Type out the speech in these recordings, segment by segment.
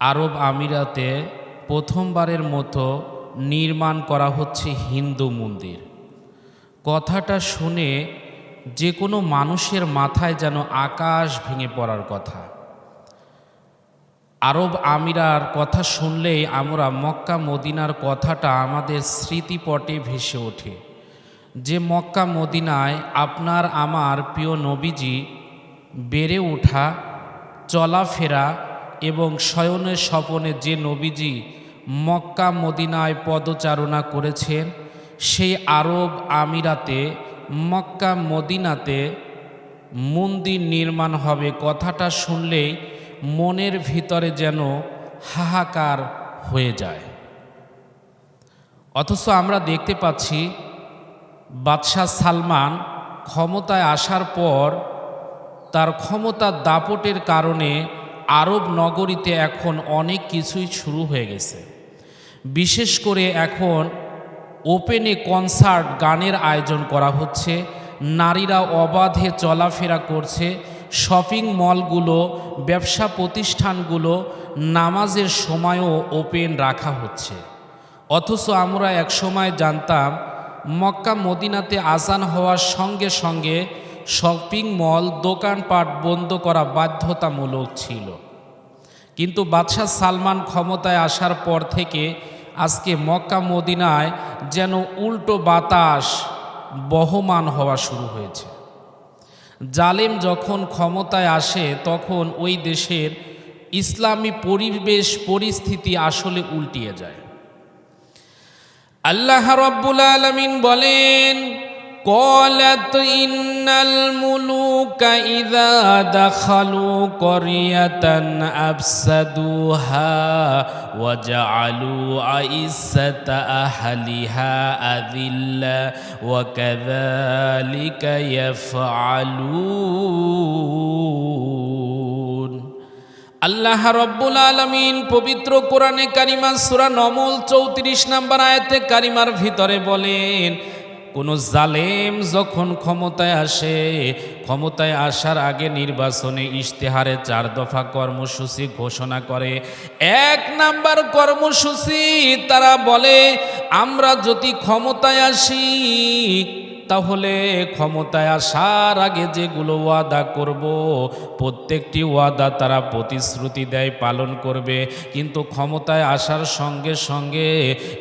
আরব আমিরাতে প্রথমবারের মতো নির্মাণ করা হচ্ছে হিন্দু মন্দির। কথাটা শুনে যে কোনো মানুষের মাথায় যেন আকাশ ভেঙে পড়ার কথা। আরব আমিরার কথা শুনলেই আমরা মক্কা মদিনার কথাটা আমাদের স্মৃতিপটে ভেসে ওঠে। যে মক্কা মদিনায় আপনার আমার প্রিয় নবীজি বেড়ে ওঠা, চলাফেরা এবং শয়নের স্বপনে যে নবীজি মক্কা মদিনায় পদচারণা করেছেন, সেই আরব আমিরাতে মক্কা মদিনাতে মন্দির নির্মাণ হবে। কথাটা শুনলেই মনের ভিতরে যেন হাহাকার হয়ে যায়। অথচ আমরা দেখতে পাচ্ছি, বাদশাহ সালমান ক্ষমতায় আসার পর তার ক্ষমতার দাপটের কারণে আরব নগরীতে এখন অনেক কিছুই শুরু হয়ে গেছে। বিশেষ করে এখন ওপেনে কনসার্ট গানের আয়োজন করা হচ্ছে, নারীরা অবাধে চলাফেরা করছে শপিং মলগুলো, ব্যবসা প্রতিষ্ঠানগুলো নামাজের সময়ও ওপেন রাখা হচ্ছে। অথচ আমরা এক সময় জানতাম মক্কা মদিনাতে আজান হওয়ার সঙ্গে সঙ্গে শপিং মল, দোকানপাট বন্ধ করা বাধ্যতামূলক ছিল। কিন্তু বাদশাহ সালমান ক্ষমতায় আসার পর থেকে আজকে মক্কা মদিনায় যেন উল্টো বাতাস বহমান হওয়া শুরু হয়েছে। জালেম যখন ক্ষমতায় আসে, তখন ওই দেশের ইসলামী পরিবেশ পরিস্থিতি আসলে উল্টিয়ে যায়। আল্লাহ রব্বুল আলমিন বলেন قالت إن الملوك إذا دخلوا قرية أفسدوها وجعلوا عزة أهلها أذلة وكذلك يفعلون আল্লাহ রব্বুল আলমিন পবিত্র কোরআনে কারিমা সুরা নমল চৌত্রিশ নাম্বার আয়াতে কারিমার ভিতরে বলেন কোনো জালেম যখন ক্ষমতায় আসে, ক্ষমতায় আসার আগে নির্বাচনে ইশতেহারে চার দফা কর্মসূচি ঘোষণা করে। এক নাম্বার কর্মসূচি তারা বলে, আমরা যদি ক্ষমতায় আসি তাহলে ক্ষমতায় আসার আগে যেগুলো ওয়াদা করব, প্রত্যেকটি ওয়াদা তারা প্রতিশ্রুতি দেয়, পালন করবে। কিন্তু ক্ষমতায় আসার সঙ্গে সঙ্গে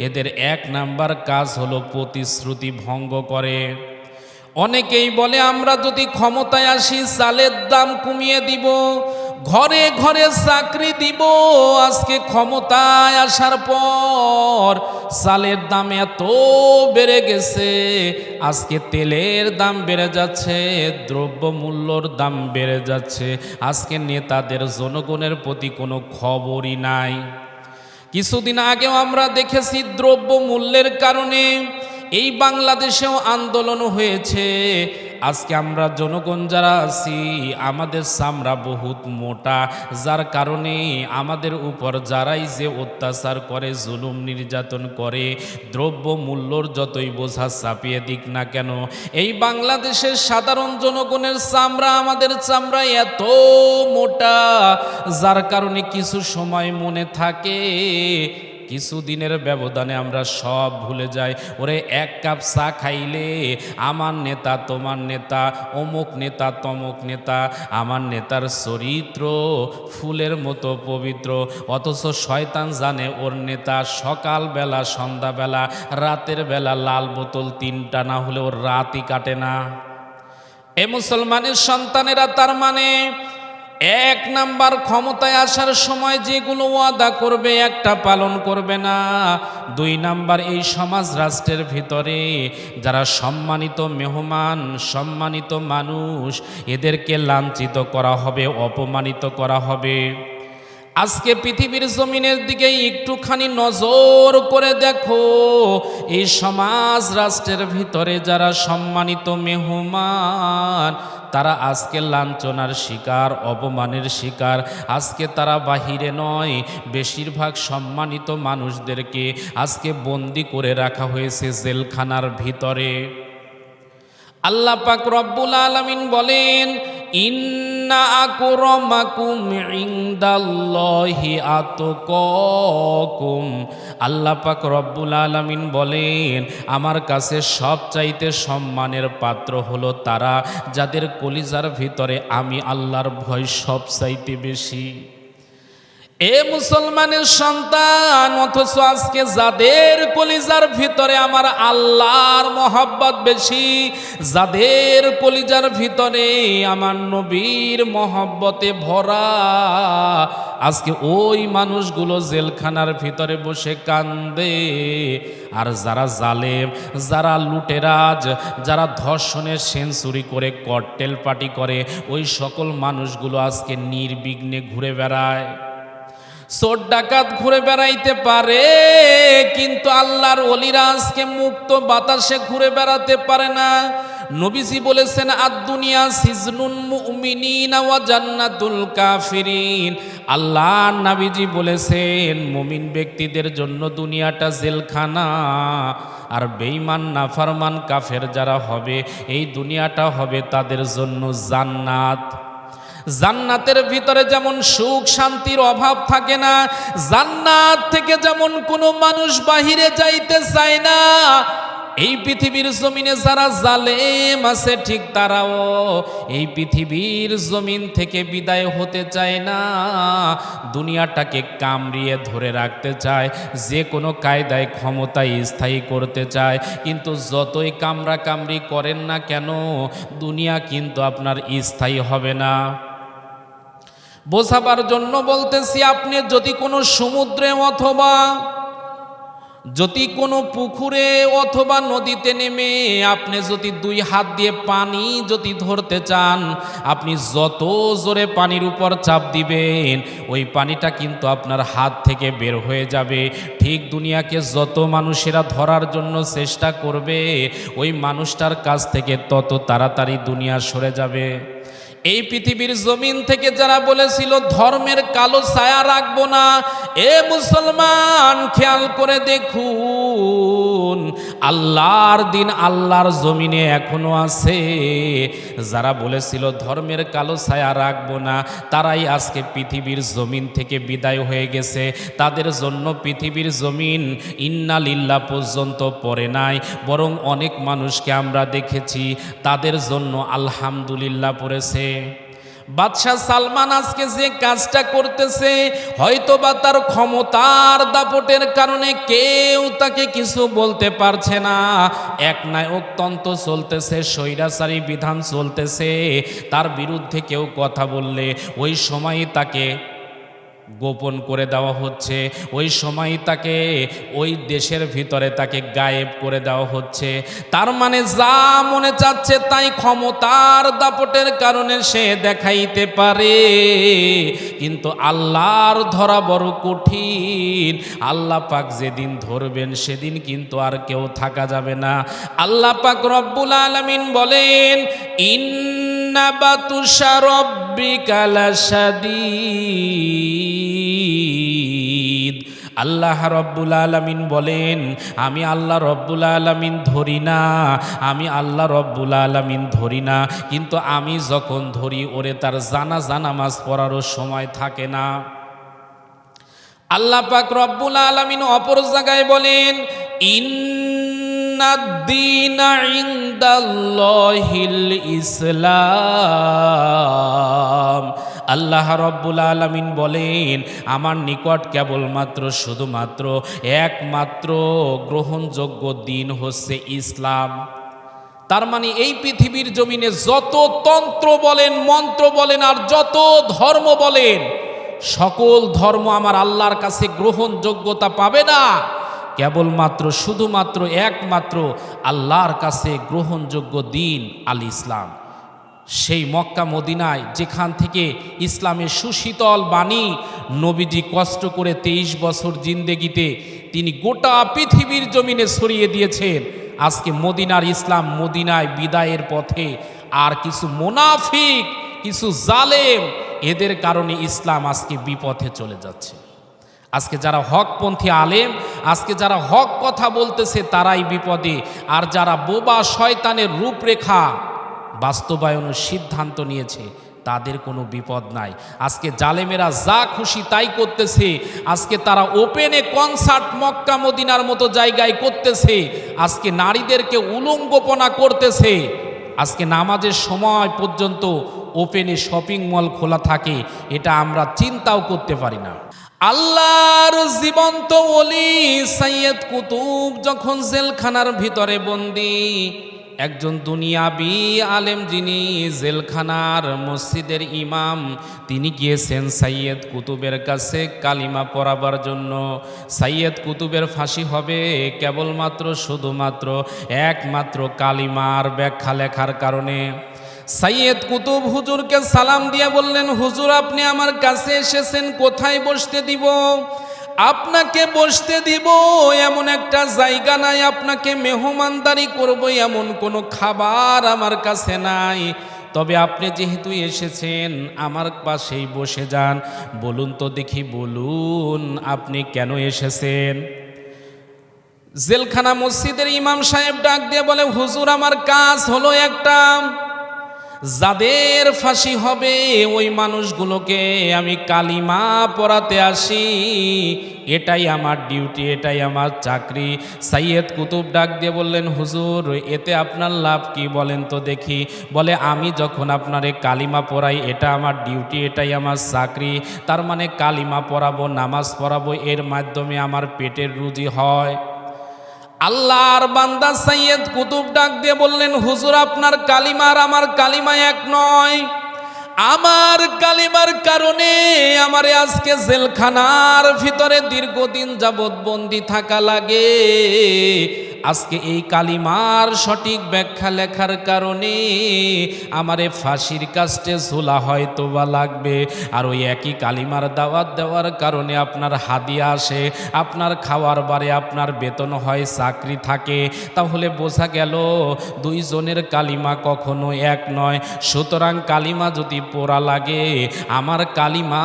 এদের এক নাম্বার কাজ হলো প্রতিশ্রুতি ভঙ্গ করে। অনেকেই বলে, আমরা যদি ক্ষমতায় আসি, চালের দাম কমিয়ে দিব। ঘরে ঘরে চাকরি দিব, আজকে ক্ষমতায় আসার পর চালের দাম এত বেড়ে গেছে, আজকে তেলের দাম বেড়ে যাচ্ছে দ্রব্য মূল্যর দাম বেড়ে যাচ্ছে, আজকে নেতাদের জনগণের প্রতি কোনো খবরই নাই। কিছুদিন আগেও আমরা দেখেছি দ্রব্য মূল্যের কারণে এই বাংলাদেশেও আন্দোলন হয়েছে আজকে আমরা জনগণ যারা আছি, আমাদের চামড়া বহুত মোটা। যার কারণে আমাদের উপর যারাই যে অত্যাচার করে, জুলুম নির্যাতন করে দ্রব্য মূল্যর যতই বোঝা চাপিয়ে দিক না কেন, এই বাংলাদেশের সাধারণ জনগণের চামড়া, আমাদের চামড়া এত মোটা। যার কারণে কিছু সময় মনে থাকে কিছুদিনের ব্যবধানে আমরা সব ভুলে যাই। ওরে, এক কাপ চা খাইলে আমার নেতা তোমার নেতা, অমুক নেতা তমুক নেতা, আমার নেতার চরিত্র ফুলের মতো পবিত্র। অথচ শয়তান জানে ওর নেতা সকালবেলা, সন্ধ্যাবেলা, রাতের বেলা লাল বোতল তিনটা না হলে ওর রাতই কাটে না। এ মুসলমানের সন্তানেরা তার মানে এক নাম্বার ক্ষমতায় আসার সময় যেগুলো ওয়াদা করবে, একটা পালন করবে না। দুই নাম্বার, এই সমাজ রাষ্ট্রের ভিতরে যারা সম্মানিত মেহমান, সম্মানিত মানুষ, এদেরকে লাঞ্ছিত করা হবে, অপমানিত করা হবে। আজকে পৃথিবীর জমিনের দিকে একটুখানি নজর করে দেখো, এই সমাজ রাষ্ট্রের ভিতরে যারা সম্মানিত মেহমান তারা আজকে লাঞ্ছনার শিকার, অপমানের শিকার। আজকে তারা বাহিরে নয়, বেশিরভাগ সম্মানিত মানুষদেরকে আজকে বন্দি করে রাখা হয়েছে জেলখানার ভিতরে। আল্লাহ পাক রব্বুল আলমিন বলেন, ইন্না আকরমাকুম ইনদাল্লাহি আল্লাহ পাক রব্বুল আলমিন বলেন, আমার কাছে সব চাইতে সম্মানের পাত্র হলো তারা, যাদের কলিজার ভিতরে আমি আল্লাহর ভয় সব চাইতে বেশি। এ মুসলমানের সন্তান, অথচ আজকে যাদের কলিজার ভিতরে আমার আল্লাহর মহব্বত বেশি, যাদের কলিজার ভিতরে আমার নবীর মহব্বতে ভরা, আজকে ওই মানুষগুলো জেলখানার ভিতরে বসে কান্দে। আর যারা জালেম, যারা লুটেরাজ, যারা ধর্ষণের সেঞ্চুরি করে ককটেল পার্টি করে, ওই সকল মানুষগুলো আজকে নির্বিঘ্নে ঘুরে বেড়ায়। চোর ডাকাত ঘুরে বেড়াইতে পারে, কিন্তু আল্লাহর অলিরা আজকে মুক্ত বাতাসে ঘুরে বেড়াতে পারে না। নবীজি বলেছেন আদ দুনিয়া সিজনুন মুমিনিনা ওয়া জান্নাতুল কাফিরিন। আল্লাহ নাবিজি বলেছেন, মুমিন ব্যক্তিদের জন্য দুনিয়াটা জেলখানা। আর বেঈমান, নাফরমান, কাফের যারা হবে, এই দুনিয়াটা হবে তাদের জন্য জান্নাত। জান্নাতের ভিতরে যেমন সুখ শান্তির অভাব থাকে না, জান্নাত থেকে যেমন কোনো মানুষ বাহিরে যাইতে চায় না, এই পৃথিবীর জমিনে যারা জালেম আছে ঠিক তারাও এই পৃথিবীর জমিন থেকে বিদায় হতে চায় না, দুনিয়াটাকে কামড়িয়ে ধরে রাখতে চায়, যে কোনো কায়দায় ক্ষমতায় স্থায়ী করতে চায়, কিন্তু যতই কামড়া কামড়ি করেন না কেন, দুনিয়া কিন্তু আপনার স্থায়ী হবে না। বোঝাবার জন্য বলতেছি, আপনি যদি কোনো সমুদ্রে অথবা যদি কোনো পুকুরে অথবা নদীতে নেমে আপনি যদি দুই হাত দিয়ে পানি যদি ধরতে চান, আপনি যত জোরে পানির উপর চাপ দিবেন, ওই পানিটা কিন্তু আপনার হাত থেকে বের হয়ে যাবে। ঠিক দুনিয়াকে যত মানুষেরা ধরার জন্য চেষ্টা করবে, ওই মানুষটার কাছ থেকে তত তাড়াতাড়ি দুনিয়া সরে যাবে। এই পৃথিবীর জমিন থেকে যারা বলেছিল, ধর্মের কালো ছায়া রাখব না। এ মুসলমান খেয়াল করে দেখুন। আল্লাহর দিন আল্লাহর জমিনে এখনও আছে। যারা বলেছিল, ধর্মের কালো ছায়া রাখব না। তারাই আজকে পৃথিবীর জমিন থেকে বিদায় হয়ে গেছে। তাদের জন্য পৃথিবীর জমিন ইন্নালিল্লা পর্যন্ত পড়ে নাই। বরং অনেক মানুষকে আমরা দেখেছি, তাদের জন্য আলহামদুলিল্লাহ পড়েছে। বাদশাহ সালমান আজকে যে কাজটা করতেছে হয়তো বা তার ক্ষমতার দাপটের কারণে কেউ তাকে কিছু বলতে পারছে না। এক অত্যন্ত চলতেছে, স্বৈরাচারী বিধান চলতেছে। তার বিরুদ্ধে কেউ কথা বললে ওই সময় তাকে গোপন করে দেওয়া হচ্ছে। ওই সময় তাকে, ওই দেশের ভিতরে তাকে গায়েব করে দেওয়া হচ্ছে। তার মানে যা মনে চাচ্ছে তাই ক্ষমতার দাপটের কারণে সে দেখাইতে পারে। কিন্তু আল্লাহর ধরা বড় কঠিন। আল্লাহ পাক যেদিন ধরবেন সেদিন কিন্তু আর কেউ থাকা যাবে না। আল্লাহ পাক রব্বুল আলমিন বলেন, ইন আল্লাহ রব্বুল আলমিন বলেন, আমি আল্লাহ রব্বুল আলমিন ধরি না, আমি আল্লাহ রব্বুল আলমিন ধরি না। কিন্তু আমি যখন ধরি, ওরে তার জানা জানামাজ পড়ারও সময় থাকে না। আল্লাহ পাক রব্বুল আলমিন অপর জায়গায় বলেন, ইন ইসলাম। আল্লাহ রব্বুল আলমিন বলেন, আমার নিকট কেবলমাত্র শুধুমাত্র একমাত্র গ্রহণযোগ্য দিন হচ্ছে ইসলাম। তার মানে এই পৃথিবীর জমিনে যত তন্ত্র বলেন, মন্ত্র বলেন, আর যত ধর্ম বলেন, সকল ধর্ম আমার আল্লাহর কাছে গ্রহণযোগ্যতা পাবে না। কেবলমাত্র, শুধুমাত্র একমাত্র আল্লাহর কাছে গ্রহণযোগ্য দিন আল ইসলাম। সেই মক্কা মদিনায় যেখান থেকে ইসলামের সুশীতল বাণী নবীজি কষ্ট করে তেইশ বছর জিন্দেগিতে তিনি গোটা পৃথিবীর জমিনে ছড়িয়ে দিয়েছেন। আজকে মদিনার ইসলাম মদিনায় বিদায়ের পথে আর কিছু মোনাফিক, কিছু জালেম এদের কারণে ইসলাম আজকে বিপথে চলে যাচ্ছে। আজকে যারা হকপন্থী আলেম, আজকে যারা হক কথা বলতেছে তারাই বিপদে। আর যারা বোবা শয়তানের রূপরেখা বাস্তবায়নের সিদ্ধান্ত নিয়েছে, তাদের কোনো বিপদ নাই। আজকে জালেমেরা যা খুশি তাই করতেছে। আজকে তারা ওপেনে কনসার্ট মক্কা, মদিনার মতো জায়গায় করতেছে। আজকে নারীদেরকে উলঙ্গপনা করতেছে। আজকে নামাজের সময় পর্যন্ত ওপেনে শপিং মল খোলা থাকে। এটা আমরা চিন্তাও করতে পারি না। আল্লাহর জীবন্ত ওলি সৈয়দ কুতুব যখন জেলখানার ভিতরে বন্দি, একজন দুনিয়াবি আলেম যিনি জেলখানার মসজিদের ইমাম, তিনি গিয়েছেন সাইয়েদ কুতুবের কাছে কালিমা পড়াবার জন্য। সাইয়েদ কুতুবের ফাঁসি হবে কেবলমাত্র, শুধুমাত্র, একমাত্র কালিমার ব্যাখ্যা লেখার কারণে। সাইয়েদ কুতুব হুজুরকে সালাম দিয়ে বললেন, হুজুর, আপনি আমার কাছে এসেছেন, কোথায় বসতে দিব? আপনাকে বসতে দিব, এমন একটা জায়গা নাই, আপনাকে মেহমানদারি করব, এমন কোনো খাবার আমার কাছে নাই। তবে আপনি যেহেতু এসেছেন, আমার পাশেই বসে যান। বলুন তো দেখি, বলুন, আপনি কেন এসেছেন? জেলখানা মসজিদের ইমাম সাহেব ডাক দিয়ে বলে, হুজুর, আমার কাজ হলো একটা যাদের ফাঁসি হবে, ওই মানুষগুলোকে আমি কালিমা পড়াতে আসি। এটাই আমার ডিউটি, এটাই আমার চাকরি। সাইয়েদ কুতুব ডাক দিয়ে বললেন, হুজুর, এতে আপনার লাভ কি বলেন তো দেখি। বলে, আমি যখন আপনারে কালিমা পড়াই, এটা আমার ডিউটি, এটাই আমার চাকরি। তার মানে কালিমা পড়াবো, নামাজ পড়াবো, এর মাধ্যমে আমার পেটের রুজি হয়। আল্লাহর বান্দা সৈয়দ কুতুব ডাক দিয়ে বললেন, হুজুর, আপনার কালিমার আমার কালিমা এক নয়। আমার কালিমার কারণে আমার আজকে জেলখানার ভিতরে দীর্ঘদিন যাবৎ বন্দি থাকা লাগে। আজকে এই কালিমার সঠিক ব্যাখ্যা লেখার কারণে আমারে ফাঁসির কাস্টে ঝোলা হয়তো বা লাগবে। আর ওই একই কালিমার দাওয়াত দেওয়ার কারণে আপনার হাদিয়া আসে, আপনার খাওয়ার বারে আপনার বেতন হয়, চাকরি থাকে। তাহলে বোঝা গেল দুইজনের কালিমা কখনো এক নয়। সুতরাং কালিমা যদি পোড়া লাগে, আমার কালিমা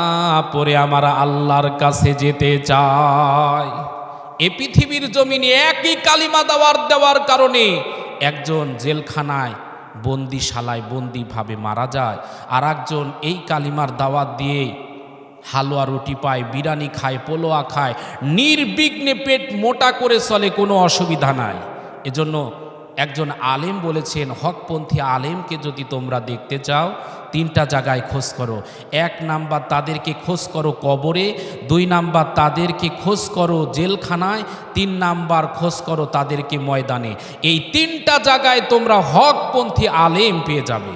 পরে আমার আল্লাহর কাছে যেতে চায়। এ পৃথিবীর জমিনে একই কালিমা দেওয়ার দেওয়ার কারণে একজন জেলখানায় বন্দিশালায় বন্দিভাবে মারা যায় আর একজন এই কালিমার দাওয়াত দিয়ে হালুয়া রুটি পায়, বিরিয়ানি খায়, পোলোয়া খায়, নির্বিঘ্নে পেট মোটা করে চলে, কোনো অসুবিধা নাই। এজন্য একজন আলেম বলেছেন, হকপন্থী আলেমকে যদি তোমরা দেখতে চাও, তিনটা জায়গায় খোঁজ করো। এক নাম্বার তাদেরকে খোঁজ করো কবরে, দুই নাম্বার তাদেরকে খোঁজ করো জেলখানায়, তিন নাম্বার খোঁজ করো তাদেরকে ময়দানে। এই তিনটা জায়গায় তোমরা হকপন্থী আলেম পেয়ে যাবে।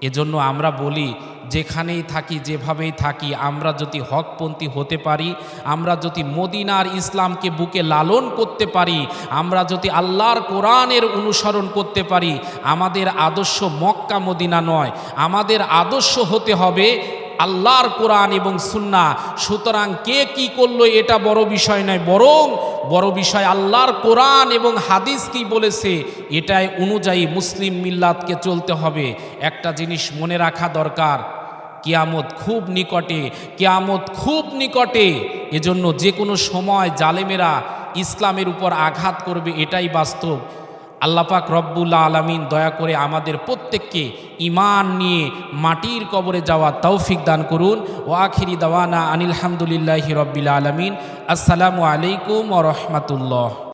এজন্য আমরা বলি যেখানেই থাকি, যেভাবেই থাকি, আমরা যদি হকপন্থী হতে পারি, আমরা যদি মদিনার ইসলামকে বুকে লালন করতে পারি, আমরা যদি আল্লাহর কোরআনের অনুসরণ করতে পারি, আমাদের আদর্শ মক্কা মদিনা নয়, আমাদের আদর্শ হতে হবে আল্লাহর কোরআন এবং সুন্না। সুতরাং কে কি করল এটা বড় বিষয় নয়, বরং বড় বিষয় আল্লাহর কোরআন এবং হাদিস কি বলেছে, এটাই অনুযায়ী মুসলিম মিল্লাতকে চলতে হবে। একটা জিনিস মনে রাখা দরকার কিয়ামত খুব নিকটে, কিয়ামত খুব নিকটে। এজন্য যে কোনো সময় জালেমেরা ইসলামের উপর আঘাত করবে, এটাই বাস্তব। আল্লাপাক রব্বুল্লা আলমিন দয়া করে আমাদের প্রত্যেককে ইমান নিয়ে মাটির কবরে যাওয়া তৌফিক দান করুন। ও আখিরি দাওয়ানা আনিল হামদুলিল্লাহি রব্বিল আলমিন। আসসালামু আলাইকুম ও রহমতুল্লাহ।